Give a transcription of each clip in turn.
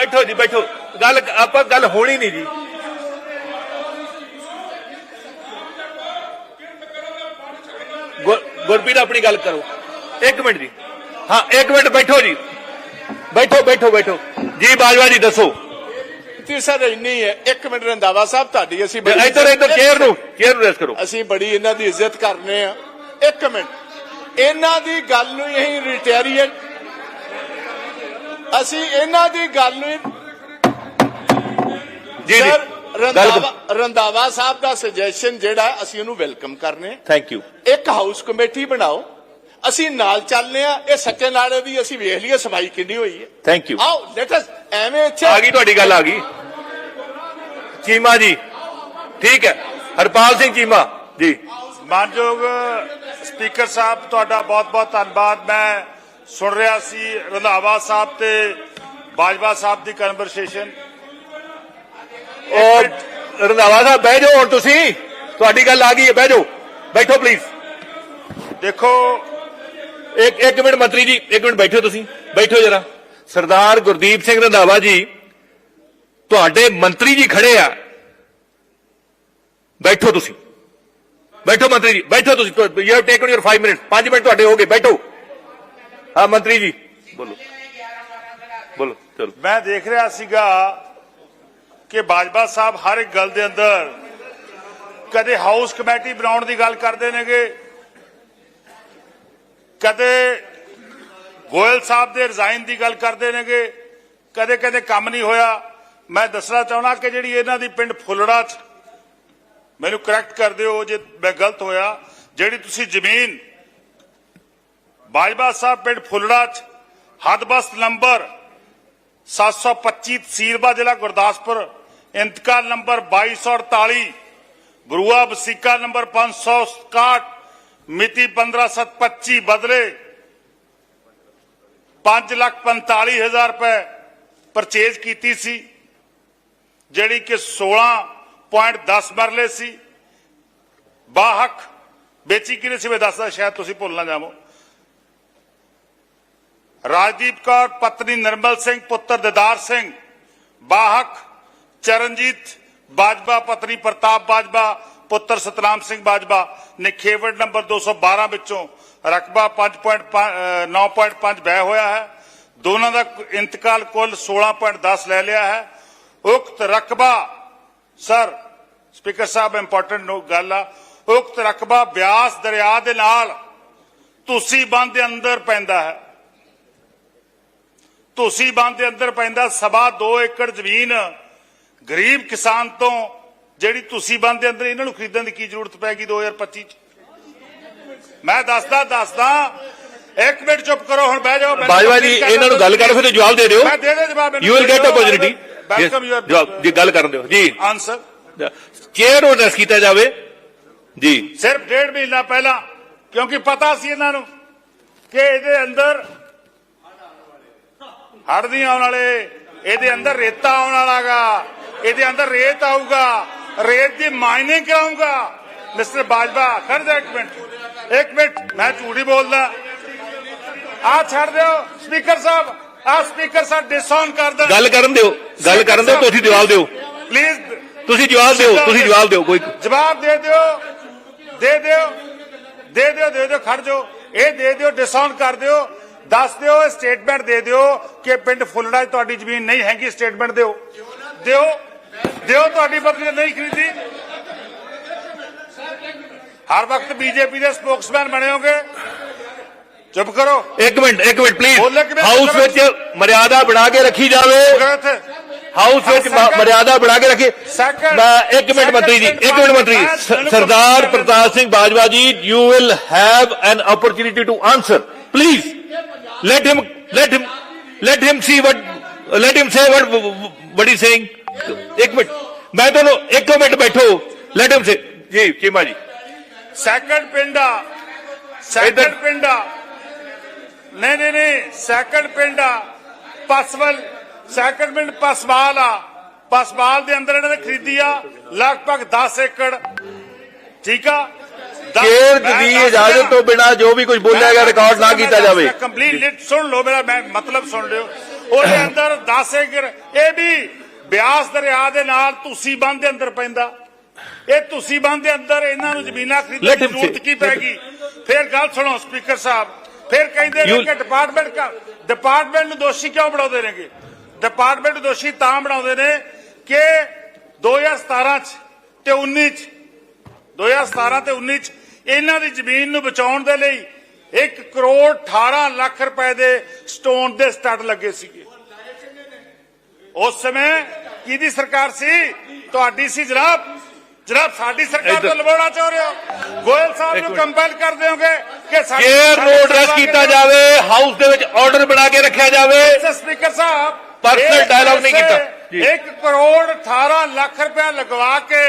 ਬੈਠੋ ਜੀ ਬੈਠੋ। ਗੱਲ ਆਪਾਂ ਗੱਲ ਹੋਣੀ ਨਹੀਂ ਜੀ। ਗੁਰ- ਗੁਰਪ੍ਰੀਤ ਆਪਣੀ ਗੱਲ ਕਰੋ। ਇੱਕ ਮਿੰਟ ਜੀ। ਹਾਂ ਇੱਕ ਮਿੰਟ ਬੈਠੋ ਜੀ। ਬੈਠੋ ਬੈਠੋ ਬੈਠੋ। ਜੀ ਬਾਜਵਾ ਜੀ ਦੱਸੋ। ਤੇ ਸਰ ਇੰਨੀ ਹੈ। ਇੱਕ ਮਿੰਟ ਰੰਦਾਵਾ ਸਾਹਿਬ ਤੁਹਾਡੀ ਅਸੀਂ ਬੜੀ ਇੱਧਰ ਇੱਧਰ ਚੇਅਰ ਨੂੰ ਚੇਅਰ ਨੂੰ ਰੈਸ ਕਰੋ। ਅਸੀਂ ਬੜੀ ਇਹਨਾਂ ਦੀ ਇੱਜ਼ਤ ਕਰਨੇ ਆ। ਇੱਕ ਮਿੰਟ। ਇਹਨਾਂ ਦੀ ਗੱਲ ਨੂੰ ਅਸੀਂ ਰਿਟੈਰੀਏਟ ਅਸੀਂ ਇਹਨਾਂ ਦੀ ਗੱਲ ਨੂੰ ਜੀ ਜੀ। ਰੰਦਾਵਾ ਰੰਦਾਵਾ ਸਾਹਿਬ ਦਾ ਸੁਜੈਸ਼ਨ ਜਿਹੜਾ ਅਸੀਂ ਉਹਨੂੰ ਵੈਲਕਮ ਕਰਨੇ ਥੈਂਕ ਯੂ ਇੱਕ ਹਾਊਸ ਕਮੇਟੀ ਬਣਾਓ। ਅਸੀਂ ਨਾਲ ਚੱਲਨੇ ਆ ਇਹ ਸੱਚੇ ਨਾਲੇ ਦੀ ਅਸੀਂ ਵੇਖ ਲਈਏ ਸਫ਼ਾਈ ਕਿੰਨੀ ਹੋਈ ਹੈ। ਥੈਂਕ ਯੂ ਆਓ ਲੈਟ ਅਸ ਐਵੇਂ ਇੱਥੇ ਆ ਗਈ ਤੁਹਾਡੀ ਗੱਲ ਆ ਗਈ। ਚੀਮਾ ਜੀ ਠੀਕ ਹੈ। ਹਰਪਾਲ ਸਿੰਘ ਚੀਮਾ ਜੀ। ਮਾਨਯੋਗ ਸਪੀਕਰ ਸਾਹਿਬ ਤੁਹਾਡਾ ਬਹੁਤ-ਬਹੁਤ ਧੰਨਵਾਦ। ਮੈਂ ਸੁਣ ਰਿਹਾ ਸੀ ਰੰਧਾਵਾ ਸਾਹਿਬ ਤੇ ਬਾਜਵਾ ਸਾਹਿਬ ਦੀ ਕਨਵਰਸੇਸ਼ਨ ਔਰ ਰੰਧਾਵਾ ਸਾਹਿਬ ਬਹਿ ਜਾਓ ਹੁਣ ਤੁਸੀਂ। ਤੁਹਾਡੀ ਗੱਲ ਆ ਗਈ ਹੈ ਬਹਿ ਜਾਓ। ਬੈਠੋ ਪਲੀਜ਼ ਦੇਖੋ ਇੱਕ ਇੱਕ ਮਿੰਟ ਮੰਤਰੀ ਜੀ ਇੱਕ ਮਿੰਟ ਬੈਠੋ ਤੁਸੀਂ। ਬੈਠੋ ਜਰਾ। ਸਰਦਾਰ ਗੁਰਦੀਪ ਸਿੰਘ ਰੰਧਾਵਾ ਜੀ ਤੁਹਾਡੇ ਮੰਤਰੀ ਜੀ ਖੜੇ ਆ। ਬੈਠੋ ਤੁਸੀਂ। ਬੈਠੋ ਮੰਤਰੀ ਜੀ ਬੈਠੋ ਤੁਸੀਂ। You have taken your 5 minute 5 minute ਤੁਹਾਡੇ ਹੋ ਗਏ ਬੈਠੋ। ਹਾਂ, ਮੰਤਰੀ ਜੀ। ਬੋਲੋ। ਬੋਲੋ, ਚਲੋ। ਮੈਂ ਦੇਖ ਰਿਹਾ ਸੀਗਾ ਕਿ ਬਾਜਵਾ ਸਾਹਿਬ ਹਰ ਇੱਕ ਗੱਲ ਦੇ ਅੰਦਰ ਕਦੇ ਹਾਊਸ ਕਮੇਟੀ ਬਣਾਉਣ ਦੀ ਗੱਲ ਕਰਦੇ ਨੇਗੇ, ਕਦੇ ਗੋਇਲ ਸਾਹਿਬ ਦੇ ਰਿਜ਼ਾਈਨ ਦੀ ਗੱਲ ਕਰਦੇ ਨੇਗੇ, ਕਦੇ ਕਦੇ ਕੰਮ ਨਹੀਂ ਹੋਇਆ। ਮੈਂ ਦੱਸਣਾ ਚਾਹੁੰਦਾ ਕਿ ਜਿਹੜੀ ਇਹਨਾਂ ਦੀ ਪਿੰਡ ਫੁੱਲੜਾ ਚ ਮੈਨੂੰ ਕਰੈਕਟ ਕਰ ਦਿਓ ਜੇ ਮੈਂ ਗਲਤ ਹੋਇਆ। ਜਿਹੜੀ ਤੁਸੀਂ ਜ਼ਮੀਨ ਬਾਜਵਾ ਸਾਹਿਬ ਪਿੰਡ ਫੁੱਲੜਾ ਚ ਹਦਬਸਤ ਨੰਬਰ 725 ਤਹਿਸੀਲਬਾ ਜ਼ਿਲ੍ਹਾ ਗੁਰਦਾਸਪੁਰ ਇੰਤਕਾਲ ਨੰਬਰ 2248 ਬਰੂਆ ਵਸੀਕਾ ਨੰਬਰ 561 ਮਿਤੀ 15725 ਬਦਲੇ 545000 ਰੁਪਏ ਪਰਚੇਜ ਕੀਤੀ ਸੀ ਜਿਹੜੀ ਕਿ 16.10 ਮਰਲੇ ਸੀ ਬਾਹਕ ਵੇਚੀ ਕਿਨੇ ਸੀ ਮੈਂ ਦੱਸਦਾ ਸ਼ਾਇਦ ਤੁਸੀਂ ਭੁੱਲ ਨਾ ਜਾਵੋ ਰਾਜਦੀਪ ਕੌਰ, ਪਤਨੀ ਨਿਰਮਲ ਸਿੰਘ, ਪੁੱਤਰ ਦਿਦਾਰ ਸਿੰਘ ਬਾਹਕ ਚਰਨਜੀਤ ਬਾਜਵਾ, ਪਤਨੀ ਪ੍ਰਤਾਪ ਬਾਜਵਾ, ਪੁੱਤਰ ਸਤਨਾਮ ਸਿੰਘ ਬਾਜਵਾ ਨੇ ਖੇਵੜ ਨੰਬਰ 212 ਵਿੱਚੋਂ ਰਕਬਾ 5.9.5 ਬਹਿ ਹੋਇਆ ਹੈ। ਦੋਨਾਂ ਦਾ ਇੰਤਕਾਲ ਕੁੱਲ 16.10 ਲੈ ਲਿਆ ਹੈ। ਉਕਤ ਰਕਬਾ, ਸਰ, ਸਪੀਕਰ ਸਾਹਿਬ ਇੰਪੋਰਟੈਂਟ ਗੱਲ ਆ। ਉਕਤ ਰਕਬਾ ਬਿਆਸ ਦਰਿਆ ਦੇ ਨਾਲ ਤੁਸੀਂ ਬੰਦ ਦੇ ਅੰਦਰ ਪੈਂਦਾ ਹੈ। ਤੁਸੀਂ ਬੰਦ ਦੇ ਅੰਦਰ ਪੈਂਦਾ ਸਵਾ 2 ਏਕੜ ਜ਼ਮੀਨ ਗਰੀਬ ਕਿਸਾਨ ਤੋਂ ਜਿਹੜੀ ਤੁਸੀਂ ਬੰਦ ਦੇ ਅੰਦਰ ਇਹਨਾਂ ਨੂੰ ਖਰੀਦਣ ਦੀ ਕੀ ਜ਼ਰੂਰਤ ਪੈ ਗਈ 2025 ਚ? ਮੈਂ ਦੱਸਦਾ ਦੱਸਦਾ ਇੱਕ ਮਿੰਟ ਚੁੱਪ ਕਰੋ ਹੁਣ ਬਹਿ ਜਾਓ ਬਾਜਵਾ ਜੀ ਇਹਨਾਂ ਨੂੰ ਗੱਲ ਕਰੋ ਫਿਰ ਜਵਾਬ ਦੇ ਦਿਓ। ਮੈਂ ਦੇ ਦੇ ਜਵਾਬ you will get opportunity welcome ਜਵਾਬ ਜੀ ਗੱਲ ਕਰਨ ਦਿਓ। ਜੀ। ਆਨਸਰ ਚੇਅਰ ਐਡਰੈਸ ਕੀਤਾ ਜਾਵੇ। ਜੀ। ਸਿਰਫ ਡੇਢ ਮਹੀਨਾ ਪਹਿਲਾਂ ਕਿਉਂਕਿ ਪਤਾ ਸੀ ਇਹਨਾਂ ਨੂੰ ਕਿ ਇਹਦੇ ਅੰਦਰ ਹੜ੍ਹ ਨਹੀਂ ਆਉਣ ਵਾਲੇ ਇਹਦੇ ਅੰਦਰ ਰੇਤਾ ਆਉਣ ਵਾਲਾਗਾ ਇਹਦੇ ਅੰਦਰ ਰੇਤ ਆਊਗਾ ਰੇਤ ਦੀ ਮਾਈਨਿੰਗ ਕਰਾਊਗਾ। ਮਿਸਟਰ ਬਾਜਵਾ ਖੜ ਜਾ ਇੱਕ ਮਿੰਟ ਇੱਕ ਮਿੰਟ ਮੈਂ ਝੂਠੀ ਬੋਲਦਾ। ਆ ਛੱਡ ਦਿਓ ਸਪੀਕਰ ਸਾਹਿਬ ਆ ਸਪੀਕਰ ਸਾਹਿਬ ਡਿਸਆਨ ਕਰ ਦੇ ਗੱਲ ਕਰਨ ਦਿਓ ਗੱਲ ਕਰਨ ਦਿਓ ਤੁਸੀਂ ਜਵਾਬ ਦਿਓ। ਪਲੀਜ਼ ਤੁਸੀਂ ਜਵਾਬ ਦਿਓ ਤੁਸੀਂ ਜਵਾਬ ਦਿਓ ਕੋਈ ਜਵਾਬ ਦੇ ਦਿਓ ਦੇ ਦਿਓ ਦੇ ਦਿਓ ਦੇ ਦਿਓ ਖੜ ਜਾਓ। ਇਹ ਦੇ ਦਿਓ ਡਿਸਕਾਊਂਟ ਕਰ ਦਿਓ। ਦੱਸ ਦਿਓ ਸਟੇਟਮੈਂਟ ਦੇ ਦਿਓ ਕਿ ਪਿੰਡ ਫੁੱਲੜਾ ਤੁਹਾਡੀ ਜ਼ਮੀਨ ਨਹੀਂ ਹੈਗੀ ਸਟੇਟਮੈਂਟ ਦਿਓ ਦਿਓ ਦਿਓ ਤੁਹਾਡੀ ਪਤਨੀ ਨੇ ਨਹੀਂ ਖਰੀਦੀ ਹਰ ਵਕਤ ਬੀਜੇਪੀ ਦੇ ਸਪੋਕਸਮੈਨ ਬਣੇ ਹੋਗੇ ਚੁੱਪ ਕਰੋ ਇੱਕ ਮਿੰਟ ਇੱਕ ਮਿੰਟ ਪਲੀਜ਼ ਹਾਊਸ ਵਿੱਚ ਮਰਿਆਦਾ ਬਣਾ ਕੇ ਰੱਖੀ ਜਾਵੇ ਹਾਊਸ ਵਿੱਚ ਮਰਿਆਦਾ ਬਣਾ ਕੇ ਰੱਖੀ ਮੈਂ ਇੱਕ ਮਿੰਟ ਮੰਤਰੀ ਜੀ ਇੱਕ ਮਿੰਟ ਮੰਤਰੀ ਸਰਦਾਰ Pratap Singh Bajwa ji you will have an opportunity to answer please let him let let him see what let him say what what he saying ਇੱਕ ਮਿੰਟ ਮੈਂ ਤੁਹਾਨੂੰ ਇੱਕ ਮਿੰਟ ਬੈਠੋ ਲੈਟ ਹਿਮ ਸੇ ਜੀ ਚੀਮਾ ਜੀ second ਪਿੰਡ ਆ second ਪਿੰਡ ਆ ਨਹੀਂ ਨਹੀਂ ਨਹੀਂ ਸੈਕੰਡ ਪਿੰਡ ਆ ਪਸਵਲ ਸੈਕੰਡ ਪਿੰਡ ਪਸਵਾਲ ਆ ਪਸਵਾਲ ਦੇ ਅੰਦਰ ਇਹਨਾਂ ਨੇ ਖਰੀਦੀ ਆ ਲਗਭਗ 10 ਏਕੜ ਠੀਕ ਆ ਮੈਂ ਦੀ ਇਜਾਜ਼ਤ। ਤੋਂ ਬਿਨਾ ਜੋ ਵੀ ਕੁਝ ਬੋਲਿਆ ਗਿਆ ਰਿਕਾਰਡ ਨਾ ਕੀਤਾ ਜਾਵੇ ਕੰਪਲੀਟ ਲਿਟ ਸੁਣ ਲਓ ਮੇਰਾ ਮੈਂ ਮਤਲਬ ਸੁਣ ਲਿਓ ਉਹਦੇ ਅੰਦਰ 10 ਏਕੜ ਇਹ ਵੀ ਬਿਆਸ ਦਰਿਆ ਦੇ ਨਾਲ ਤੁਸੀਂ ਬੰਦ ਦੇ ਅੰਦਰ ਪੈਂਦਾ ਇਹ ਤੁਸੀਂ ਬੰਦ ਦੇ ਅੰਦਰ ਇਹਨਾਂ ਨੂੰ ਜ਼ਮੀਨਾਂ ਖਰੀਦਣ ਦੀ ਜ਼ਰੂਰਤ. ਕੀ ਪੈਗੀ ਫਿਰ ਗੱਲ ਸੁਣੋ ਸਪੀਕਰ ਸਾਹਿਬ ਫਿਰ ਕਹਿੰਦੇ ਨੇ ਕਿ ਡਿਪਾਰਟਮੈਂਟ ਕਾ ਡਿਪਾਰਟਮੈਂਟ ਨੂੰ ਦੋਸ਼ੀ ਕਿਉਂ ਬਣਾਉਂਦੇ ਨੇਗੇ ਡਿਪਾਰਟਮੈਂਟ ਨੂੰ ਦੋਸ਼ੀ ਤਾਂ ਬਣਾਉਂਦੇ ਨੇ ਕਿ 2017 ਚ ਤੇ 19 ਚ 2017 ਤੇ 19 ਚ ਇਹਨਾਂ ਦੀ ਜ਼ਮੀਨ ਨੂੰ ਬਚਾਉਣ ਦੇ ਲਈ 1 ਕਰੋੜ 18 ਲੱਖ ਰੁਪਏ ਦੇ ਸਟੋਨ ਦੇ ਸਟੱਡ ਲੱਗੇ ਸੀਗੇ ਉਸ ਸਮੇਂ ਕਿਹਦੀ ਸਰਕਾਰ ਸੀ ਤੁਹਾਡੀ ਸੀ ਜਨਾਬ ਜਨਾਬ ਸਾਡੀ ਸਰਕਾਰ। ਤੋਂ ਲਵਾਉਣਾ ਚਾਹ ਰਹੇ ਹੋ ਗੋਇਲ ਸਾਹਿਬ ਨੂੰ। ਕੰਪੈਲ ਕਰ ਦਿਓਗੇ ਕਿ ਸਾਡੀ ਕੇਅਰ ਐਡਰੈਸ ਸੇਵਾ ਕੀਤਾ। ਜਾਵੇ ਹਾਊਸ ਦੇ ਵਿੱਚ ਆਰਡਰ ਬਣਾ ਕੇ ਰੱਖਿਆ ਜਾਵੇ ਸਪੀਕਰ ਸਾਹਿਬ ਇਹ dialogue ਨਹੀਂ ਕੀਤਾ। ਜੀ। 1 ਕਰੋੜ 18 ਲੱਖ ਰੁਪਇਆ ਲਗਵਾ ਕੇ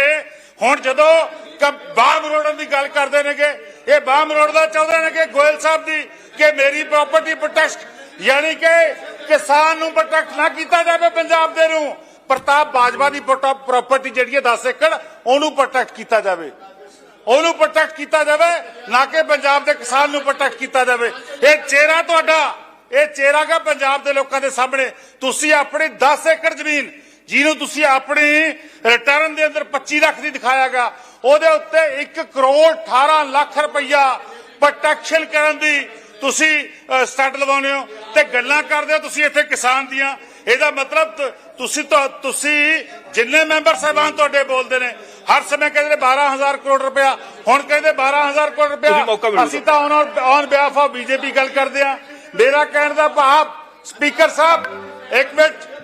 ਹੁਣ ਜਦੋਂ ਕ- ਬਾਮ ਦੀ ਗੱਲ ਕਰਦੇ ਨੇਗੇ, ਇਹ ਬਾਮ ਰੋਡ ਚਾਹੁੰਦੇ ਨੇ ਕਿ ਗੋਇਲ ਸਾਹਿਬ ਦੀ ਕਿ ਮੇਰੀ ਪ੍ਰਾਪਰਟੀ ਪ੍ਰੋਟੈਕਟ ਯਾਨੀ ਕਿ ਕਿਸਾਨ ਨੂੰ ਪ੍ਰੋਟੈਕਟ ਨਾ ਕੀਤਾ ਜਾਵੇ ਪੰਜਾਬ ਦੇ ਨੂੰ, ਪ੍ਰਤਾਪ ਬਾਜਵਾ ਦੀ ਪ੍ਰਾਪਰਟੀ ਜਿਹੜੀ ਹੈ 10 ਏਕੜ, ਉਹਨੂੰ ਪ੍ਰੋਟੈਕਟ ਕੀਤਾ ਜਾਵੇ। ਉਹਨੂੰ ਪ੍ਰੋਟੈਕਟ ਕੀਤਾ ਜਾਵੇ, ਨਾ ਕਿ ਪੰਜਾਬ ਦੇ ਕਿਸਾਨ ਨੂੰ ਪ੍ਰੋਟੈਕਟ ਕੀਤਾ ਜਾਵੇ। ਇਹ ਚਿਹਰਾ ਤੁਹਾਡਾ, ਇਹ ਚਿਹਰਾ ਗਾ ਪੰਜਾਬ ਦੇ ਲੋਕਾਂ ਦੇ ਸਾਹਮਣੇ। ਤੁਸੀਂ ਆਪਣੀ 10 ਏਕੜ ਜ਼ਮੀਨ ਜਿਹਨੂੰ ਤੁਸੀਂ ਆਪਣੀ ਰਿਟਰਨ ਦੇ ਅੰਦਰ 25 ਲੱਖ ਦੀ ਦਿਖਾਇਆਗਾ ਉਹਦੇ ਉੱਤੇ 1 ਕਰੋੜ 18 ਲੱਖ ਰੁਪਈਆ ਪ੍ਰੋਟੈਕਸ਼ਨ ਕਰਨ ਦੀ ਤੁਸੀਂ ਸਟੱਡ ਲਵਾਉਂਦੇ ਹੋ ਤੇ ਗੱਲਾਂ ਕਰਦੇ ਹੋ ਤੁਸੀਂ ਇੱਥੇ ਕਿਸਾਨ ਦੀਆਂ ਇਹਦਾ ਮਤਲਬ ਤੁਸੀਂ ਤਾਂ ਤੁਸੀਂ ਜਿੰਨੇ ਮੈਂਬਰ ਸਾਹਿਬਾਨ ਤੁਹਾਡੇ ਬੋਲਦੇ ਨੇ ਹਰ ਸਮੇਂ ਕਹਿੰਦੇ ਨੇ 12000 ਕਰੋੜ ਰੁਪਇਆ ਹੁਣ ਕਹਿੰਦੇ 12000 ਕਰੋੜ ਰੁਪਇਆ। ਅਸੀਂ ਤਾਂ on on behalf of BJP ਗੱਲ ਕਰਦੇ ਆ ਮੇਰਾ ਕਹਿਣ ਦਾ ਭਾਵ ਸਪੀਕਰ ਸਾਹਿਬ ਇੱਕ ਮਿੰਟ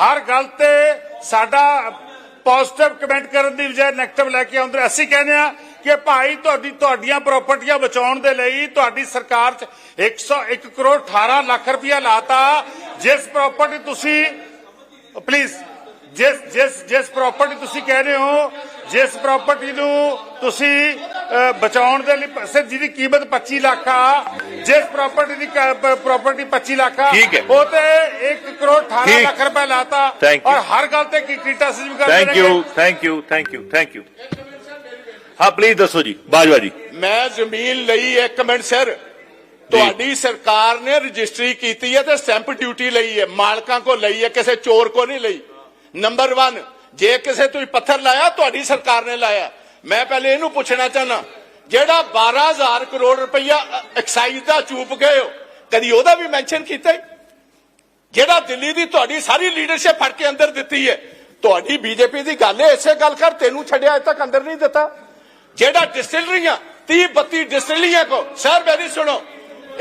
ਹਰ ਗੱਲ ਤੇ ਸਾਡਾ ਪੋਜ਼ਿਟਿਵ ਕਮੈਂਟ ਕਰਨ ਦੀ ਬਜਾਏ ਨੈਗੇਟਿਵ ਲੈ ਕੇ ਆਉਂਦੇ ਅਸੀਂ ਕਹਿੰਦੇ ਆ ਕਿ ਭਾਈ ਤੁਹਾਡੀ ਤੁਹਾਡੀਆਂ ਪ੍ਰਾਪਰਟੀਆਂ ਬਚਾਉਣ ਦੇ ਲਈ ਤੁਹਾਡੀ ਸਰਕਾਰ 'ਚ 101 ਕਰੋੜ 18 ਲੱਖ ਰੁਪਇਆ ਲਾਤਾ। ਜਿਸ ਪ੍ਰਾਪਰਟੀ ਤੁਸੀਂ ਪਲੀਜ਼ ਜਿਸ ਜਿਸ ਜਿਸ ਪ੍ਰਾਪਰਟੀ ਤੁਸੀਂ ਕਹਿ ਰਹੇ ਹੋ ਜਿਸ ਪ੍ਰਾਪਰਟੀ ਨੂੰ ਤੁਸੀਂ ਬਚਾਉਣ ਦੇ ਲਈ ਸਿਰ ਜਿਹਦੀ ਕੀਮਤ 25 ਲੱਖ ਆ ਜਿਸ ਪ੍ਰਾਪਰਟੀ ਦੀ ਪ੍ਰਾਪਰਟੀ 25 ਲੱਖ ਆ। ਉਹ ਤੇ 1 ਕਰੋੜ 18 ਠੀਕ। ਲੱਖ ਰੁਪਏ ਲਾਤਾ. ਔਰ ਹਰ ਗੱਲ ਤੇ ਕੀ ਕ੍ਰਿਟਿਸਿਜ਼ਮ ਕਰਦੇ thank you thank you thank you thank you ਹਾਂ ਪਲੀਜ਼ ਦੱਸੋ ਜੀ ਬਾਜਵਾ ਜੀ। ਮੈਂ ਜ਼ਮੀਨ ਲਈ ਹੈ, ਇੱਕ ਮਿੰਟ ਸਰ। ਤੁਹਾਡੀ ਸਰਕਾਰ ਨੇ ਰਜਿਸਟਰੀ ਕੀਤੀ ਹੈ ਤੇ ਸਟੈਂਪ ਡਿਊਟੀ ਲਈ ਹੈ। ਮਾਲਕਾਂ ਕੋ ਲਈ ਹੈ ਕਿਸੇ ਚੋਰ ਕੋ ਨਹੀਂ ਲਈ। ਨੰਬਰ 1 ਜੇ ਕਿਸੇ ਤੁਸੀਂ ਪੱਥਰ ਲਾਇਆ, ਤੁਹਾਡੀ ਸਰਕਾਰ ਨੇ ਲਾਇਆ। ਮੈਂ ਪਹਿਲੇ ਇਹਨੂੰ ਪੁੱਛਣਾ ਚਾਹਨਾ ਜਿਹੜਾ 12000 ਕਰੋੜ ਰੁਪਈਆ ਐਕਸਾਈਜ਼ ਦਾ ਚੂਪ ਗਏ ਹੋ, ਕਦੀ ਉਹਦਾ ਵੀ ਮੈਂਸ਼ਨ ਕੀਤਾ ਜਿਹੜਾ ਦਿੱਲੀ ਦੀ ਤੁਹਾਡੀ ਸਾਰੀ ਲੀਡਰਸ਼ਿਪ ਫੜ ਕੇ ਅੰਦਰ ਦਿੱਤੀ ਹੈ, ਤੁਹਾਡੀ ਬੀਜੇਪੀ ਦੀ ਗੱਲ ਹੈ, ਇਸੇ ਗੱਲ ਕਰ, ਤੈਨੂੰ ਛੱਡਿਆ ਅਜੇ ਤੱਕ ਅੰਦਰ ਨਹੀਂ ਦਿੱਤਾ। ਜਿਹੜਾ ਡਿਸਟਿਲਰੀਆਂ 30 32 ਡਿਸਟਿਲਰੀਆਂ ਕੋ ਸਰ ਮੇਰੀ ਸੁਣੋ।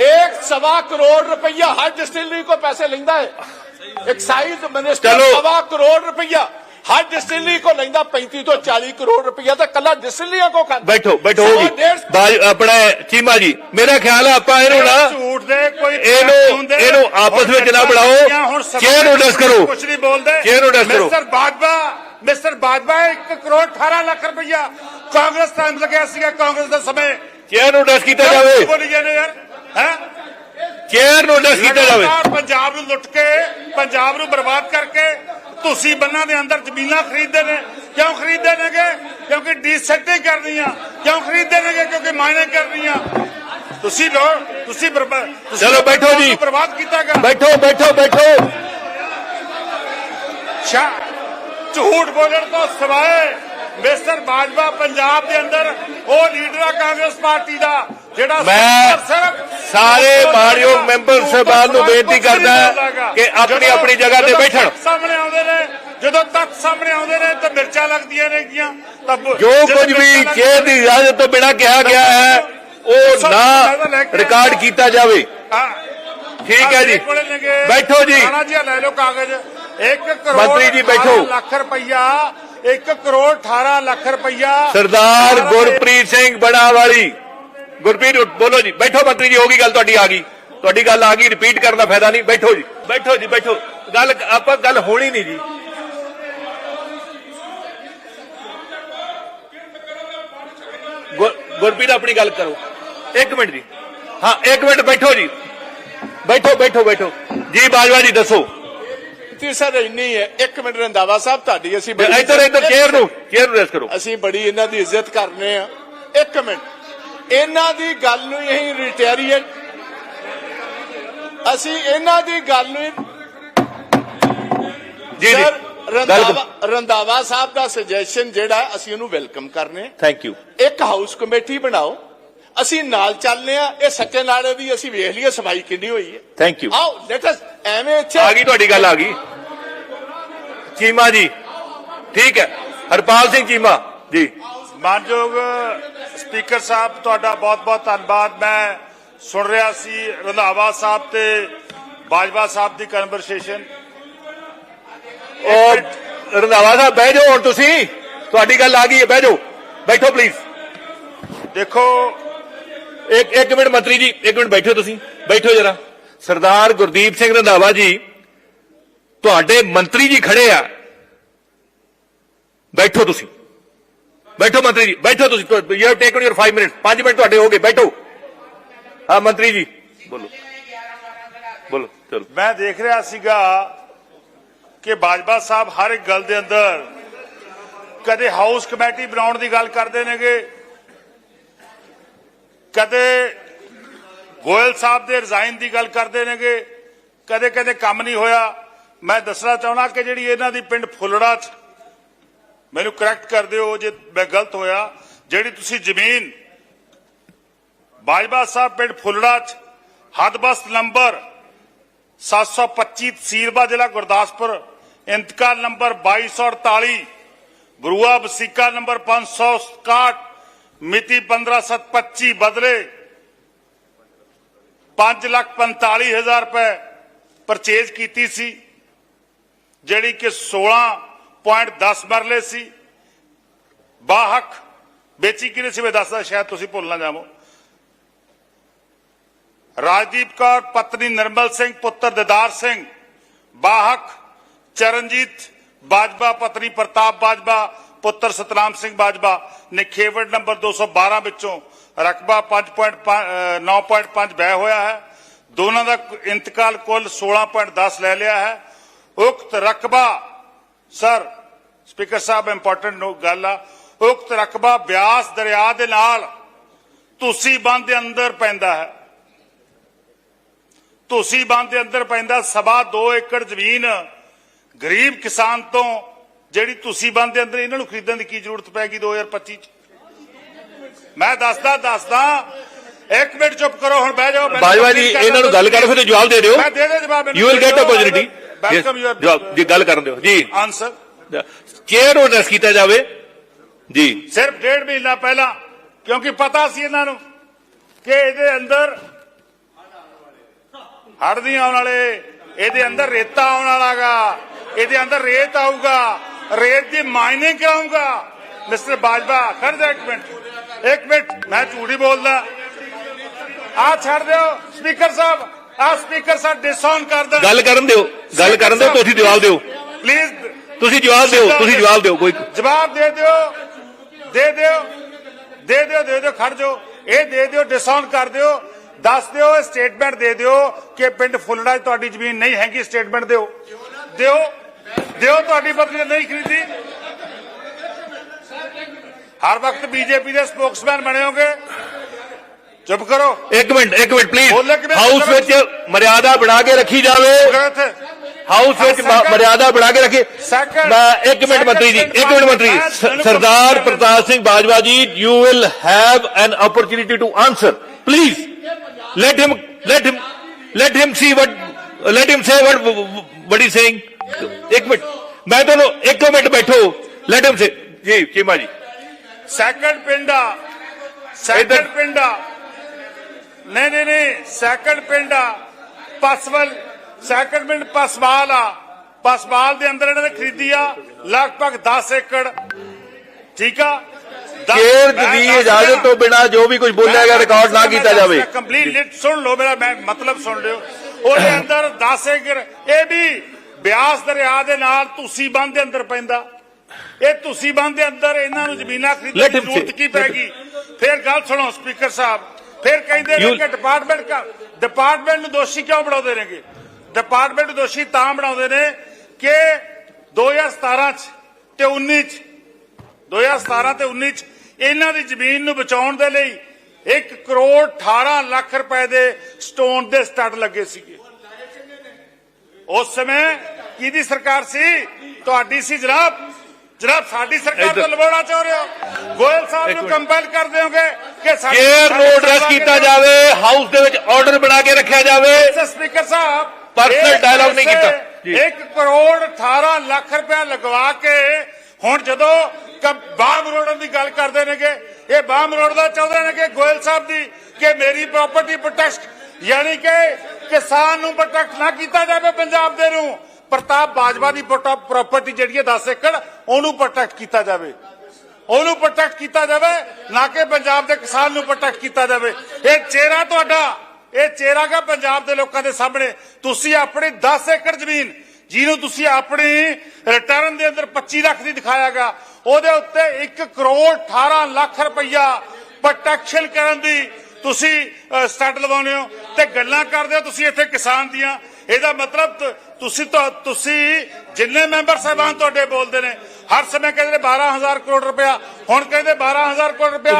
एक सवा करोड़ रुपया हर डिस्टिलरी को पैसे लेंदा है एक्साइज मिनिस्टर चलो। सवा करोड़ रुपया हर डिस्टिलरी को लेंदा 35 तो 40 करोड़ रुपया तो कला डिस्टिलरियां को खाता ਬੈਠੋ ਬੈਠੋ सौ ਜੀ डेढ़ ਬਾਜ ਆਪਣਾ ਚੀਮਾ ਜੀ ਮੇਰਾ ਖਿਆਲ ਹੈ ਆਪਾਂ ਇਹਨੂੰ ਨਾ ਝੂਠ ਦੇ ਕੋਈ ਇਹਨੂੰ- fact ਹੁੰਦੇ ਨੇ। ਇਹਨੂੰ ਆਪਸ ਹੁਣ ਵਿੱਚ ਨਾ ਜੱਟਾਂ ਬਣਾਓ। ਦੀਆਂ ਹੁਣ ਸਭਾ ਚੇਅਰ ਨੂੰ ਡਿਸਕਸ ਕਰੋ। ਕੁਛ ਨਹੀਂ ਬੋਲਦੇ ਚੇਅਰ ਨੂੰ ਡਿਸਕਸ ਕਰੋ। ਮਿਸਟਰ ਬਾਜਵਾ ਮਿਸਟਰ ਬਾਜਵਾ 1 ਕਰੋੜ 18 ਲੱਖ ਰੁਪਇਆ ਕਾਂਗਰਸ ਟਾਈਮ ਲੱਗਿਆ ਸੀਗਾ ਕਾਂਗਰਸ ਦੇ ਸਮੇਂ ਚੇਅਰ ਨੂੰ ਡਿਸਕਸ ਕੀਤਾ ਜਾਵੇ ਬੋਲੀ ਜਾਂਦੇ ਯਾਰ ਹੈ? ਚੇਅਰ ਨੂੰ ਡਿਸਕਸ ਕੀਤਾ ਜਾਵੇ। ਪੰਜਾਬ ਨੂੰ ਲੁੱਟ ਕੇ ਪੰਜਾਬ ਨੂੰ ਬਰਬਾਦ ਕਰਕੇ ਤੁਸੀਂ ਬੰਨਾਂ ਦੇ ਅੰਦਰ ਜ਼ਮੀਨਾਂ ਖਰੀਦਦੇ ਨੇ। ਕਿਉਂ ਖਰੀਦਦੇ ਨੇਗੇ? ਕਿਉਂਕਿ ਡੀਸੈਟਿੰਗ ਕਰਨੀਆਂ ਕਿਉਂ ਖਰੀਦਦੇ ਨੇਗੇ? ਕਿਉਂਕਿ ਮਾਈਨਿੰਗ ਕਰਨੀਆਂ ਤੁਸੀਂ ਲੋਕ ਤੁਸੀਂ ਚਲੋ ਬੈਠੋ ਜੀ। ਨੂੰ ਬਰਬਾਦ ਕੀਤਾਗਾ ਬੈਠੋ ਬੈਠੋ ਬੈਠੋ। ਸ਼ਾ ਝੂਠ ਬੋਲਣ ਤੋਂ ਸਿਵਾਏ ਮਿਸਟਰ ਬਾਜਵਾ ਪੰਜਾਬ ਦੇ ਅੰਦਰ ਉਹ ਲੀਡਰ ਆ ਕਾਂਗਰਸ ਪਾਰਟੀ ਦਾ। ਮੈਂ ਸਾਰੇ ਮਾਣਯੋਗ ਮੈਂਬਰ ਸਾਹਿਬਾਨ ਨੂੰ ਬੇਨਤੀ ਕਰਦਾ। ਕਿ ਆਪਣੀ- ਆਪਣੀ ਜਗ੍ਹਾ ਤੇ ਬੈਠਣ। ਸਾਹਮਣੇ ਆਉਂਦੇ ਨੇ ਜਦੋਂ ਤੱਕ ਸਾਹਮਣੇ ਆਉਂਦੇ ਨੇ ਤਾਂ ਮਿਰਚਾਂ ਲੱਗਦੀਆਂ ਨੇਗੀਆਂ ਜੋ ਕੁਝ ਵੀ ਚੇਅਰ ਦੀ ਇਜਾਜ਼ਤ ਤੋਂ ਬਿਨਾ ਕਿਹਾ ਗਿਆ ਹੈ ਉਹ ਨਾ ਰਿਕਾਰਡ ਕੀਤਾ ਜਾਵੇ। ਠੀਕ ਹੈ ਜੀ। ਬੈਠੋ ਜੀ ਜੀ ਲੈ ਲਓ ਕਾਗਜ਼ 1 ਕਰੋੜ ਮੰਤਰੀ ਜੀ ਬੈਠੋ। 18 ਲੱਖ ਰੁਪਈਆ 1 ਕਰੋੜ 18 ਲੱਖ ਰੁਪਈਆ ਸਰਦਾਰ ਸਾਰਾ ਗੁਰਪ੍ਰੀਤ ਸਿੰਘ ਬਣਾਵਾਲੀ ਗੁਰਪ੍ਰੀਤ ਬੋਲੋ ਜੀ ਬੈਠੋ ਮੰਤਰੀ ਜੀ ਹੋ ਗਈ ਗੱਲ ਤੁਹਾਡੀ ਆ ਗਈ। ਤੁਹਾਡੀ ਗੱਲ ਆ ਗਈ ਰਿਪੀਟ ਕਰਨ ਦਾ ਫਾਇਦਾ ਨਹੀਂ ਬੈਠੋ ਜੀ। ਬੈਠੋ ਜੀ ਬੈਠੋ। ਗੱਲ ਆਪਾਂ ਗੱਲ ਹੋਣੀ ਨਹੀਂ ਜੀ। ਗੁਰ- ਗੁਰਪ੍ਰੀਤ ਆਪਣੀ ਗੱਲ ਕਰੋ। ਇੱਕ ਮਿੰਟ ਜੀ। ਹਾਂ ਇੱਕ ਮਿੰਟ ਬੈਠੋ ਜੀ। ਬੈਠੋ ਬੈਠੋ ਬੈਠੋ। ਜੀ ਬਾਜਵਾ ਜੀ ਦੱਸੋ। ਤੇ ਸਰ ਇੰਨੀ ਹੈ। ਇੱਕ ਮਿੰਟ ਰੰਦਾਵਾ ਸਾਹਿਬ ਤੁਹਾਡੀ ਅਸੀਂ ਇੱਧਰ ਇੱਧਰ ਚੇਅਰ ਨੂੰ ਚੇਅਰ ਨੂੰ ਰੈਸ ਕਰੋ। ਅਸੀਂ ਬੜੀ ਇਹਨਾਂ ਦੀ ਇੱਜ਼ਤ ਕਰਨੇ ਆ। ਇੱਕ ਮਿੰਟ। ਇਹਨਾਂ ਦੀ ਗੱਲ ਨੂੰ ਹੀ ਰਿਟੈਰੀਏਟ ਅਸੀਂ ਇਹਨਾਂ ਦੀ ਗੱਲ ਨੂੰ ਜੀ ਜੀ। ਰੰਦਾਵਾ ਰੰਦਾਵਾ ਸਾਹਿਬ ਦਾ ਸੁਜੈਸ਼ਨ ਜਿਹੜਾ ਅਸੀਂ ਉਹਨੂੰ ਵੈਲਕਮ ਕਰਨੇ। ਥੈਂਕ ਯੂ ਇੱਕ ਹਾਊਸ ਕਮੇਟੀ ਬਣਾਓ। ਅਸੀਂ ਨਾਲ ਚੱਲਨੇ ਆ ਇਹ ਸੱਚੇ ਨਾਲੇ ਵੀ ਅਸੀਂ ਵੇਖ ਲਈਏ ਸਫ਼ਾਈ ਕਿੰਨੀ ਹੋਈ ਹੈ। ਥੈਂਕ ਯੂ ਆਓ ਲੈਟ ਅਸ ਐਵੇਂ ਇੱਥੇ ਆ ਗਈ ਤੁਹਾਡੀ ਗੱਲ ਆ ਗਈ। ਚੀਮਾ ਜੀ ਠੀਕ ਹੈ। ਹਰਪਾਲ ਸਿੰਘ ਚੀਮਾ ਜੀ। ਮਾਨਯੋਗ ਸਪੀਕਰ ਸਾਹਿਬ ਤੁਹਾਡਾ ਬਹੁਤ-ਬਹੁਤ ਧੰਨਵਾਦ। ਮੈਂ ਸੁਣ ਰਿਹਾ ਸੀ ਰੰਧਾਵਾ ਸਾਹਿਬ ਤੇ ਬਾਜਵਾ ਸਾਹਿਬ ਦੀ ਕਨਵਰਸੇਸ਼ਨ ਉਹ ਰੰਧਾਵਾ ਸਾਹਿਬ ਬਹਿ ਜਾਓ ਹੁਣ ਤੁਸੀਂ। ਤੁਹਾਡੀ ਗੱਲ ਆ ਗਈ ਹੈ ਬਹਿ ਜਾਓ। ਬੈਠੋ ਪਲੀਜ਼ ਦੇਖੋ ਇੱਕ ਇੱਕ ਮਿੰਟ ਮੰਤਰੀ ਜੀ ਇੱਕ ਮਿੰਟ ਬੈਠੋ ਤੁਸੀਂ। ਬੈਠੋ ਜਰਾ। ਸਰਦਾਰ ਗੁਰਦੀਪ ਸਿੰਘ ਰੰਧਾਵਾ ਜੀ ਤੁਹਾਡੇ ਮੰਤਰੀ ਜੀ ਖੜੇ ਆ। ਬੈਠੋ ਤੁਸੀਂ। ਬੈਠੋ ਮੰਤਰੀ ਜੀ, ਬੈਠੋ ਤੁਸੀਂ you have taken your 5 minute 5 minute ਤੁਹਾਡੇ ਹੋ ਗਏ, ਬੈਠੋ। ਹਾਂ, ਮੰਤਰੀ ਜੀ, ਬੋਲੋ। ਬੋਲੋ, ਚਲੋ। ਮੈਂ ਦੇਖ ਰਿਹਾ ਸੀਗਾ ਕਿ ਬਾਜਵਾ ਸਾਹਿਬ ਹਰ ਇੱਕ ਗੱਲ ਦੇ ਅੰਦਰ ਕਦੇ ਹਾਊਸ ਕਮੇਟੀ ਬਣਾਉਣ ਦੀ ਗੱਲ ਕਰਦੇ ਨੇਗੇ, ਕਦੇ ਗੋਇਲ ਸਾਹਿਬ ਦੇ ਰਿਜ਼ਾਈਨ ਦੀ ਗੱਲ ਕਰਦੇ ਨੇਗੇ ਕਦੇ ਕਦੇ ਕੰਮ ਨਹੀਂ ਹੋਇਆ। ਮੈਂ ਦੱਸਣਾ ਚਾਹੁੰਦਾ ਕਿ ਜਿਹੜੀ ਇਹਨਾਂ ਦੀ ਪਿੰਡ ਫੁੱਲੜਾ ਚ ਮੈਨੂੰ ਕਰੈਕਟ ਕਰ ਦਿਓ ਜੇ ਮੈਂ ਗਲਤ ਹੋਇਆ। ਜਿਹੜੀ ਤੁਸੀਂ ਜ਼ਮੀਨ ਬਾਜਵਾ ਸਾਹਿਬ ਪਿੰਡ ਫੁੱਲੜਾ ਚ ਹਦਬਸਤ ਨੰਬਰ 725 ਤਹਿਸੀਲਬਾ ਜ਼ਿਲ੍ਹਾ ਗੁਰਦਾਸਪੁਰ, ਇੰਤਕਾਲ ਨੰਬਰ 2248 ਬਰੂਆ ਵਸੀਕਾ ਨੰਬਰ 561 ਮਿਤੀ 15725 ਬਦਲੇ 545000 ਰੁਪਏ ਪਰਚੇਜ਼ ਕੀਤੀ ਸੀ, ਜਿਹੜੀ ਕਿ 16.10 ਮਰਲੇ ਸੀ ਬਾਹਕ ਵੇਚੀ ਕਿਨੇ ਸੀ ਮੈਂ ਦੱਸਦਾ ਸ਼ਾਇਦ ਤੁਸੀਂ ਭੁੱਲ ਨਾ ਜਾਵੋ ਰਾਜਦੀਪ ਕੌਰ ਪਤਨੀ ਨਿਰਮਲ ਸਿੰਘ ਪੁੱਤਰ ਦਿਦਾਰ ਸਿੰਘ ਬਾਹਕ ਚਰਨਜੀਤ ਬਾਜਵਾ ਪਤਨੀ ਪ੍ਰਤਾਪ ਬਾਜਵਾ ਪੁੱਤਰ ਸਤਨਾਮ ਸਿੰਘ ਬਾਜਵਾ ਨਿਖੇਵੜ ਨੰਬਰ 212 ਵਿੱਚੋਂ ਰਕਬਾ 5.9.5 ਬਹਿ ਹੋਇਆ ਹੈ ਦੋਨਾਂ ਦਾ ਇੰਤਕਾਲ ਕੁੱਲ 16.10 ਲੈ ਲਿਆ ਹੈ ਉਕਤ ਰਕਬਾ ਸਰ ਸਪੀਕਰ ਸਾਹਿਬ ਇੰਪੋਰਟੈਂਟ ਗੱਲ ਆ। ਉਕਤ ਰਕਬਾ ਬਿਆਸ ਦਰਿਆ ਦੇ ਨਾਲ ਤੁਸੀਂ ਬੰਦ ਦੇ ਅੰਦਰ ਪੈਂਦਾ ਹੈ। ਤੁਸੀਂ ਬੰਦ ਦੇ ਅੰਦਰ ਪੈਂਦਾ ਸਵਾ 2 ਏਕੜ ਜ਼ਮੀਨ ਗਰੀਬ ਕਿਸਾਨ ਤੋਂ ਜਿਹੜੀ ਤੁਸੀਂ ਬੰਦ ਦੇ ਅੰਦਰ ਇਹਨਾਂ ਨੂੰ ਖਰੀਦਣ ਦੀ ਕੀ ਜ਼ਰੂਰਤ ਪੈ ਗਈ 2025 ਚ? ਮੈਂ ਦੱਸਦਾ ਦੱਸਦਾ ਇੱਕ ਮਿੰਟ ਚੁੱਪ ਕਰੋ ਹੁਣ ਬਹਿ ਜਾਓ ਬਾਜਵਾ ਜੀ ਇਹਨਾਂ ਨੂੰ ਗੱਲ ਕਰੋ ਫਿਰ ਜਵਾਬ ਦੇ ਦਿਓ। ਮੈਂ ਦੇ ਦੇ ਜਵਾਬ you will get opportunity welcome your ਜਵਾਬ ਜੀ ਗੱਲ ਕਰਨ ਦਿਓ। ਜੀ। ਆਨਸਰ ਚੇਅਰ ਐਡਰੈਸ ਕੀਤਾ ਜਾਵੇ? ਜੀ। ਸਿਰਫ ਡੇਢ ਮਹੀਨਾ ਪਹਿਲਾਂ ਕਿਉਂਕਿ ਪਤਾ ਸੀ ਇਹਨਾਂ ਨੂੰ ਕਿ ਇਹਦੇ ਅੰਦਰ ਹੜ੍ਹ ਨਹੀਂ ਆਉਣ ਵਾਲੇ ਇਹਦੇ ਅੰਦਰ ਰੇਤਾ ਆਉਣ ਵਾਲਾਗਾ ਇਹਦੇ ਅੰਦਰ ਰੇਤ ਆਊਗਾ ਰੇਤ ਦੀ ਮਾਈਨਿੰਗ ਕਰਾਊਗਾ। ਮਿਸਟਰ ਬਾਜਵਾ ਖੜ ਜਾ ਇੱਕ ਮਿੰਟ। ਇੱਕ ਮਿੰਟ ਮੈਂ ਝੂਠੀ ਬੋਲਦਾ। ਆ ਛੱਡ ਦਿਓ ਸਪੀਕਰ ਸਾਹਿਬ। ਆ ਸਪੀਕਰ ਸਾਹਿਬ ਡਿਸਆਨ ਕਰ ਦੇਣ। ਗੱਲ ਕਰਨ ਦਿਓ ਗੱਲ ਕਰਨ ਦਿਓ ਤੁਸੀਂ ਜਵਾਬ ਦਿਓ। ਪਲੀਜ਼ ਤੁਸੀਂ ਜਵਾਬ ਦਿਓ ਤੁਸੀਂ ਜਵਾਬ ਦਿਓ ਕੋਈ ਜਵਾਬ ਦੇ ਦਿਓ ਦੇ ਦਿਓ ਦੇ ਦਿਓ ਦੇ ਦਿਓ ਖੜ ਜਾਓ। ਇਹ ਦੇ ਦਿਓ ਡਿਸਕਾਊਂਟ ਕਰ ਦਿਓ। ਦੱਸ ਦਿਓ ਸਟੇਟਮੈਂਟ ਦੇ ਦਿਓ ਕਿ ਪਿੰਡ ਫੁੱਲੜਾ ਤੁਹਾਡੀ ਜ਼ਮੀਨ ਨਹੀਂ ਹੈਗੀ ਸਟੇਟਮੈਂਟ ਦਿਓ। ਦਿਓ ਦਿਓ ਤੁਹਾਡੀ ਪਤਨੀ ਨਹੀਂ ਖਰੀਦੀ। ਹਰ ਵਕਤ ਬੀਜੇਪੀ ਦੇ ਸਪੋਕਸਮੈਨ ਬਣੇ ਹੋਗੇ। चुप करो। एक मिनट एक मिनट प्लीज़ हाउस विच मर्यादा बढ़ा के रखी जावे। हाउस विच मर्यादा बढ़ा के रखी। एक मिनट मंत्री जी एक मिनट मंत्री सरदार Pratap Singh Bajwa ji you will have an opportunity to answer please let him let him let him see what let him say what what is एक मिनट मैं तो एक मिनट बैठो। लेट हिम से जी Cheema ji. Second पिंडा। Second पिंडा। ਨਹੀਂ ਨਹੀਂ ਨਹੀਂ ਸੈਕੰਡ ਪਿੰਡਾ ਪਸਵਲ ਸੈਕੰਡ ਪਿੰਡ ਪਸਵਾਲ ਆ। ਪਸਵਾਲ ਦੇ ਅੰਦਰ ਇਹਨਾਂ ਨੇ ਖਰੀਦੀ ਆ ਲਗਭਗ 10 ਏਕੜ ਠੀਕ ਆ? ਕੇਰ ਦੀ ਇਜਾਜ਼ਤ ਤੋਂ ਬਿਨਾ ਜੋ ਵੀ ਕੁਝ ਬੋਲਿਆ ਗਿਆ ਰਿਕਾਰਡ ਨਾ ਕੀਤਾ ਜਾਵੇ। ਕੰਪਲੀਟ ਲਿਟ ਸੁਣ ਲਓ ਮੇਰਾ ਮੈਂ ਮਤਲਬ ਸੁਣ ਲਿਓ। ਉਹਦੇ ਅੰਦਰ 10 ਏਕੜ ਇਹ ਵੀ ਬਿਆਸ ਦਰਿਆ ਦੇ ਨਾਲ ਤੁਸੀਂ ਬੰਦ ਦੇ ਅੰਦਰ ਪੈਂਦਾ। ਇਹ ਤੁਸੀਂ ਬੰਦ ਦੇ ਅੰਦਰ ਇਹਨਾਂ ਨੂੰ ਜ਼ਮੀਨਾਂ ਖਰੀਦਣ ਦੀ ਜ਼ਰੂਰਤ ਕੀ ਪੈਗੀ ਫਿਰ ਗੱਲ ਸੁਣੋ ਸਪੀਕਰ ਸਾਹਿਬ। ਫਿਰ ਕਹਿੰਦੇ ਨੇ ਕਿ ਡਿਪਾਰਟਮੈਂਟ ਡਿਪਾਰਟਮੈਂਟ ਨੂੰ ਦੋਸ਼ੀ ਕਿਉਂ ਬਣਾਉਂਦੇ ਨੇਗੇ? ਡਿਪਾਰਟਮੈਂਟ ਨੂੰ ਦੋਸ਼ੀ ਤਾਂ ਬਣਾਉਂਦੇ ਨੇ ਕਿ 2017 ਚ ਤੇ 19 ਚ 2017 ਤੇ 19 ਚ ਇਹਨਾਂ ਦੀ ਜ਼ਮੀਨ ਨੂੰ ਬਚਾਉਣ ਦੇ ਲਈ 1 ਕਰੋੜ 18 ਲੱਖ ਰੁਪਏ ਦੇ ਸਟੋਨ ਦੇ ਸਟੱਡ ਲੱਗੇ ਸੀਗੇ। ਉਸ ਸਮੇਂ ਕਿਹਦੀ ਸਰਕਾਰ ਸੀ? ਤੁਹਾਡੀ ਸੀ ਜਨਾਬ ਜਨਾਬ ਸਾਡੀ ਸਰਕਾਰ। ਤੋਂ ਲਵਾਉਣਾ ਚਾਹ ਰਹੇ ਹੋ ਗੋਇਲ ਸਾਹਿਬ ਨੂੰ। ਕੰਪੈਲ ਕਰ ਦਿਓਗੇ ਕਿ ਸਾਡੀ ਕੇਅਰ ਨੂੰ ਐਡਰੈਸ ਕੀਤਾ ਜਾਵੇ ਹਾਊਸ ਦੇ ਵਿੱਚ ਆਰਡਰ ਬਣਾ ਕੇ ਰੱਖਿਆ ਜਾਵੇ ਸਪੀਕਰ ਸਾਹਿਬ ਇਹ dialogue ਨਹੀਂ ਕੀਤਾ। ਜੀ। 1 ਕਰੋੜ 18 ਲੱਖ ਰੁਪਇਆ ਲਗਵਾ ਕੇ ਹੁਣ ਜਦੋਂ ਬਾਮ ਰੋਡਾਂ ਦੀ ਗੱਲ ਕਰਦੇ ਨੇਗੇ ਇਹ ਬਾਮ ਰੋਡ ਦਾ ਚਾਹੁੰਦੇ ਨੇ ਕਿ ਗੋਇਲ ਸਾਹਿਬ ਦੀ ਕਿ ਮੇਰੀ ਪ੍ਰਾਪਰਟੀ ਪ੍ਰੋਟੈਕਟ ਯਾਨੀ ਕਿ ਕਿਸਾਨ ਨੂੰ ਪ੍ਰੋਟੈਕਟ ਨਾ ਕੀਤਾ ਜਾਵੇ ਪੰਜਾਬ ਦੇ ਨੂੰ ਪ੍ਰਤਾਪ ਬਾਜਵਾ ਦੀ ਪ੍ਰਾਪਰਟੀ ਜਿਹੜੀ ਹੈ 10 ਏਕੜ, ਉਹਨੂੰ ਪ੍ਰੋਟੈਕਟ ਕੀਤਾ ਜਾਵੇ। ਉਹਨੂੰ ਪ੍ਰੋਟੈਕਟ ਕੀਤਾ ਜਾਵੇ, ਨਾ ਕਿ ਪੰਜਾਬ ਦੇ ਕਿਸਾਨ ਨੂੰ ਪ੍ਰੋਟੈਕਟ ਕੀਤਾ ਜਾਵੇ। ਇਹ ਚਿਹਰਾ ਤੁਹਾਡਾ, ਇਹ ਚਿਹਰਾ ਗਾ ਪੰਜਾਬ ਦੇ ਲੋਕਾਂ ਦੇ ਸਾਹਮਣੇ। ਤੁਸੀਂ ਆਪਣੀ 10 ਏਕੜ ਜ਼ਮੀਨ, ਜਿਹਨੂੰ ਤੁਸੀਂ ਆਪਣੀ ਰਿਟਰਨ ਦੇ ਅੰਦਰ 25 ਲੱਖ ਦੀ ਦਿਖਾਇਆਗਾ ਉਹਦੇ ਉੱਤੇ 1 ਕਰੋੜ 18 ਲੱਖ ਰੁਪਈਆ ਪ੍ਰੋਟੈਕਸ਼ਨ ਕਰਨ ਦੀ ਤੁਸੀਂ ਸਟੱਡ ਲਵਾਉਂਦੇ ਹੋ ਤੇ ਗੱਲਾਂ ਕਰਦੇ ਹੋ ਤੁਸੀਂ ਇੱਥੇ ਕਿਸਾਨ ਦੀਆਂ। ਇਹਦਾ ਮਤਲਬ ਤੁਸੀਂ ਤਾਂ ਤੁਸੀਂ ਜਿੰਨੇ ਮੈਂਬਰ ਸਾਹਿਬਾਨ ਤੁਹਾਡੇ ਬੋਲਦੇ ਨੇ ਹਰ ਸਮੇਂ ਕਹਿੰਦੇ ਨੇ 12000 ਕਰੋੜ ਰੁਪਇਆ ਹੁਣ ਕਹਿੰਦੇ 12000 ਕਰੋੜ ਰੁਪਇਆ।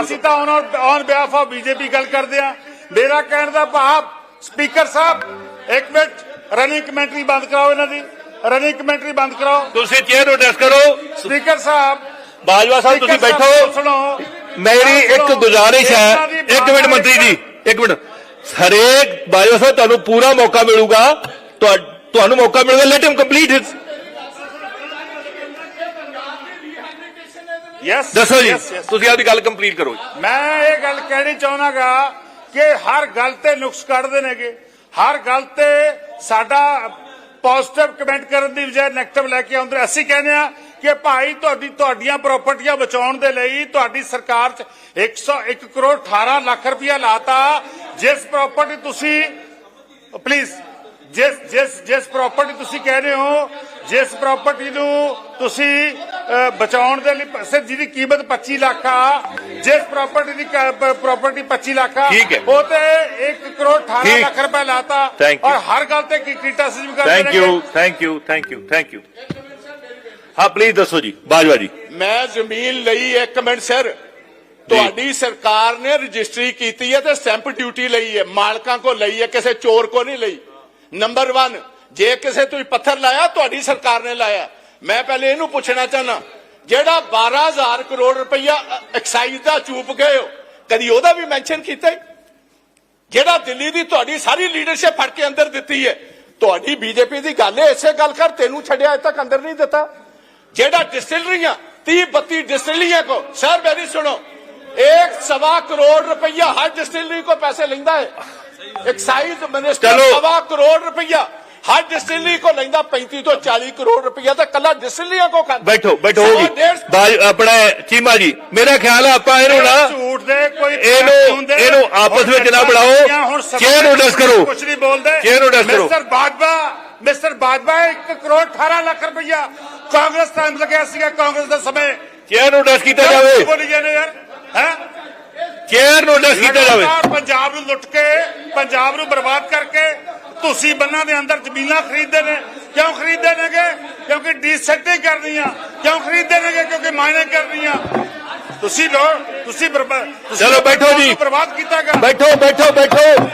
ਅਸੀਂ ਤਾਂ on on behalf of BJP ਗੱਲ ਕਰਦੇ ਆ ਮੇਰਾ ਕਹਿਣ ਦਾ ਭਾਵ ਸਪੀਕਰ ਸਾਹਿਬ ਇੱਕ ਮਿੰਟ ਰਨਿੰਗ ਕਮੈਂਟਰੀ ਬੰਦ ਕਰਾਓ ਇਹਨਾਂ ਦੀ ਰਨਿੰਗ ਕਮੈਂਟਰੀ ਬੰਦ ਕਰਾਓ। ਤੁਸੀਂ ਚੇਅਰ ਨੂੰ ਐਡਰੈਸ ਕਰੋ। ਸਪੀਕਰ ਸਾਹਿਬ ਬਾਜਵਾ ਸਾਹਿਬ ਤੁਸੀਂ ਬੈਠੋ। ਸੁਣੋ। ਮੇਰੀ ਇੱਕ। ਗੁਜ਼ਾਰਿਸ਼ ਹੈ। ਇੱਕ ਮਿੰਟ ਮੰਤਰੀ ਜੀ ਇੱਕ ਮਿੰਟ। ਹਰੇਕ ਬਾਜਵਾ ਸਾਹਿਬ ਤੁਹਾਨੂੰ ਪੂਰਾ ਮੌਕਾ ਮਿਲੂਗਾ। ਤੁਹਾ- ਤੁਹਾਨੂੰ ਮੌਕਾ ਮਿਲੂਗਾ। Let him complete his yes ਦੱਸੋ ਜੀ। ਤੁਸੀਂ ਆਪਦੀ ਗੱਲ ਕੰਪਲੀਟ ਕਰੋ। ਮੈਂ ਇਹ ਗੱਲ ਕਹਿਣੀ ਚਾਹਨਾਗਾ ਕਿ ਹਰ ਗੱਲ ਤੇ ਨੁਕਸ ਕੱਢਦੇ ਨੇਗੇ। ਹਰ ਗੱਲ ਤੇ ਸਾਡਾ ਪੋਜ਼ਿਟਿਵ ਕਮੈਂਟ ਕਰਨ ਦੀ ਬਜਾਏ ਨੈਗੇਟਿਵ ਲੈ ਕੇ ਆਉਂਦੇ। ਅਸੀਂ ਕਹਿੰਦੇ ਆ ਕਿ ਭਾਈ ਤੁਹਾਡੀ ਤੁਹਾਡੀਆਂ ਪ੍ਰਾਪਰਟੀਆਂ ਬਚਾਉਣ ਦੇ ਲਈ ਤੁਹਾਡੀ ਸਰਕਾਰ ਚ 101 ਕਰੋੜ 18 ਲੱਖ ਰੁਪਇਆ ਲਾਤਾ ਜਿਸ ਪ੍ਰਾਪਰਟੀ ਤੁਸੀਂ ਪਲੀਜ਼ ਜਿਸ ਜਿਸ ਜਿਸ ਪ੍ਰਾਪਰਟੀ ਤੁਸੀਂ ਕਹਿ ਰਹੇ ਹੋ ਜਿਸ ਪ੍ਰਾਪਰਟੀ ਨੂੰ ਤੁਸੀਂ ਬਚਾਉਣ ਦੇ ਲਈ ਸਿਰ ਜਿਹਦੀ ਕੀਮਤ 25 ਲੱਖ ਆ ਜਿਸ ਪ੍ਰਾਪਰਟੀ ਦੀ ਪ੍ਰਾਪਰਟੀ 25 ਲੱਖ ਆ। ਉਹ ਤੇ 1 ਕਰੋੜ 18 ਠੀਕ। ਲੱਖ ਰੁਪਏ ਲਾਤਾ. ਔਰ ਹਰ ਗੱਲ ਤੇ ਕੀ ਕ੍ਰਿਟਿਸਿਜ਼ਮ ਕਰਦੇ thank you thank you thank you thank you ਹਾਂ ਪਲੀਜ਼ ਦੱਸੋ ਜੀ ਬਾਜਵਾ ਜੀ। ਮੈਂ ਜ਼ਮੀਨ ਲਈ ਇੱਕ ਮਿੰਟ ਸਰ। ਤੁਹਾਡੀ ਸਰਕਾਰ ਨੇ ਰਜਿਸਟਰੀ ਕੀਤੀ ਹੈ ਤੇ ਸਟੈਂਪ ਡਿਊਟੀ ਲਈ ਹੈ ਮਾਲਕਾਂ ਕੋ ਲਈ ਹੈ ਕਿਸੇ ਚੋਰ ਕੋ ਨਹੀਂ ਲਈ। ਨੰਬਰ 1 ਜੇ ਕਿਸੇ ਤੁਸੀਂ ਪੱਥਰ ਲਾਇਆ ਤੁਹਾਡੀ ਸਰਕਾਰ ਨੇ ਲਾਇਆ। ਮੈਂ ਪਹਿਲੇ ਇਹਨੂੰ ਪੁੱਛਣਾ ਚਾਹਨਾ ਜਿਹੜਾ 12000 ਕਰੋੜ ਰੁਪਈਆ ਐਕਸਾਈਜ਼ ਦਾ ਚੂਪ ਗਏ ਹੋ ਕਦੀ ਉਹਦਾ ਵੀ ਮੈਂਸ਼ਨ ਕੀਤਾ ਹੈ? ਜਿਹੜਾ ਦਿੱਲੀ ਦੀ ਤੁਹਾਡੀ ਸਾਰੀ ਲੀਡਰਸ਼ਿਪ ਫੜ ਕੇ ਅੰਦਰ ਦਿੱਤੀ ਹੈ ਤੁਹਾਡੀ ਬੀਜੇਪੀ ਦੀ ਗੱਲ ਹੈ ਇਸੇ ਗੱਲ ਕਰ ਤੈਨੂੰ ਛੱਡਿਆ ਅਜੇ ਤੱਕ ਅੰਦਰ ਨਹੀਂ ਦਿੱਤਾ। ਜਿਹੜਾ ਡਿਸਟਿਲਰੀਆਂ 30 32 डिस्टिलरियां को सर मेरी सुनो एक सवा करोड़ रुपया हर डिस्टिलरी को पैसे लेंदा है एक्साइज मिनिस्टर चलो। सवा करोड़ रुपया हर डिस्टिलरी को लेंदा 35 तो 40 करोड़ रुपया तो कला डिस्टिलरियां को खाता ਬੈਠੋ ਬੈਠੋ सवा ਜੀ डेढ़ ਬਾਜ ਆਪਣਾ ਚੀਮਾ ਜੀ ਮੇਰਾ ਖਿਆਲ ਹੈ ਆਪਾਂ ਇਹਨੂੰ ਨਾ ਝੂਠ ਦੇ ਕੋਈ ਇਹਨੂੰ- ਹੁੰਦੇ। ਇਹਨੂੰ ਆਪਸ ਵਿੱਚ ਨਾ ਬਣਾਓ। ਹੁਣ ਸਭ ਚੇਅਰ ਨੂੰ ਡਿਸ ਕਰੋ। ਕੁਝ ਨਹੀਂ ਬੋਲਦੇ ਚੇਅਰ ਨੂੰ ਡਿਸ ਕਰੋ। ਮਿਸਟਰ ਬਾਜਵਾ ਮਿਸਟਰ ਬਾਜਵਾ 1 ਕਰੋੜ 18 ਲੱਖ ਰੁਪਇਆ ਕਾਂਗਰਸ ਟਾਈਮ ਲੱਗਿਆ ਸੀਗਾ ਕਾਂਗਰਸ ਦੇ ਸਮੇਂ। ਚੇਅਰ ਨੂੰ ਡਿਸ ਕੀਤਾ ਜਾਵੇ? ਬੋਲੀ ਜਾਂਦੇ ਯਾਰ ਹੈ? ਚੇਅਰ ਨੂੰ ਡਿਸ ਕੀਤਾ ਜਾਵੇ? ਪੰਜਾਬ ਨੂੰ ਲੁੱਟ ਕੇ ਪੰਜਾਬ ਨੂੰ ਬਰਬਾਦ ਕਰਕੇ ਤੁਸੀਂ ਬੰਨਾਂ ਦੇ ਅੰਦਰ ਜ਼ਮੀਨਾਂ ਖਰੀਦਦੇ ਨੇ। ਕਿਉਂ ਖਰੀਦਦੇ ਨੇਗੇ? ਕਿਉਂਕਿ ਡੀਸੈਟਿੰਗ ਕਰਨੀ ਆ ਕਿਉਂ ਖਰੀਦਦੇ ਨੇਗੇ? ਕਿਉਂਕਿ ਮਾਇਨੇ ਕਰਨੀ ਆ ਤੁਸੀਂ ਲੋ ਤੁਸੀਂ ਚਲੋ ਬੈਠੋ ਜੀ। ਬਰਬਾਦ ਕੀਤਾਗਾ। ਬੈਠੋ ਬੈਠੋ ਬੈਠੋ।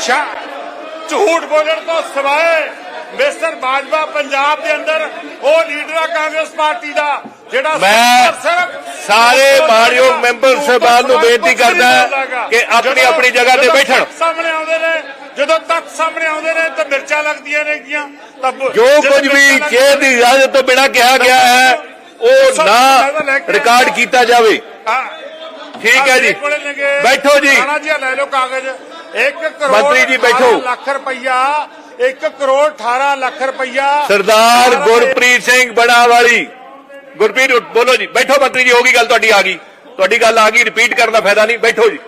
ਸ਼ਾ ਝੂਠ ਬੋਲਣ ਤੋਂ ਸਿਵਾਏ ਮਿਸਟਰ ਬਾਜਵਾ ਪੰਜਾਬ ਦੇ ਅੰਦਰ ਉਹ ਲੀਡਰ ਆ ਕਾਂਗਰਸ ਪਾਰਟੀ ਦਾ ਜਿਹੜਾ ਮੈਂ ਸਾਰੇ ਮਾਣਯੋਗ ਮੈਂਬਰ ਸਾਹਿਬਾਨ ਨੂੰ ਬੇਨਤੀ ਕਰਦਾ ਕਿ ਆਪਣੀ ਆਪਣੀ ਜਗ੍ਹਾ ਤੇ ਬੈਠਣ। ਸਾਹਮਣੇ ਆਉਂਦੇ ਨੇ ਜਦੋਂ ਤੱਥ ਸਾਹਮਣੇ ਆਉਂਦੇ ਨੇ ਤਾਂ ਮਿਰਚਾਂ ਲੱਗਦੀਆਂ ਨੇਗੀਆਂ ਜੋ ਕੁਝ ਵੀ ਚੇਅਰ ਦੀ ਇਜਾਜ਼ਤ ਤੋਂ ਬਿਨਾਂ ਕਿਹਾ ਗਿਆ ਹੈ ਉਹ ਨਾ ਰਿਕਾਰਡ ਕੀਤਾ ਜਾਵੇ। ਠੀਕ ਹੈ ਜੀ। ਬੈਠੋ ਜੀ। ਜੀ ਲੈ ਲਓ ਕਾਗਜ਼। 1 ਕਰੋੜ ਮੰਤਰੀ ਜੀ ਬੈਠੋ। 18 ਲੱਖ ਰੁਪਈਆ 1 ਕਰੋੜ 18 ਲੱਖ ਰੁਪਈਆ ਸਰਦਾਰ ਸਾਰਾ ਗੁਰਪ੍ਰੀਤ ਸਿੰਘ ਬਣਾਵਾਲੀ ਗੁਰਪ੍ਰੀਤ ਬੋਲੋ ਜੀ ਬੈਠੋ ਮੰਤਰੀ ਜੀ ਹੋ ਗਈ ਗੱਲ ਤੁਹਾਡੀ ਆ ਗਈ। ਤੁਹਾਡੀ ਗੱਲ ਆ ਗਈ ਰਿਪੀਟ ਕਰਨ ਦਾ ਫਾਇਦਾ ਨਹੀਂ ਬੈਠੋ ਜੀ।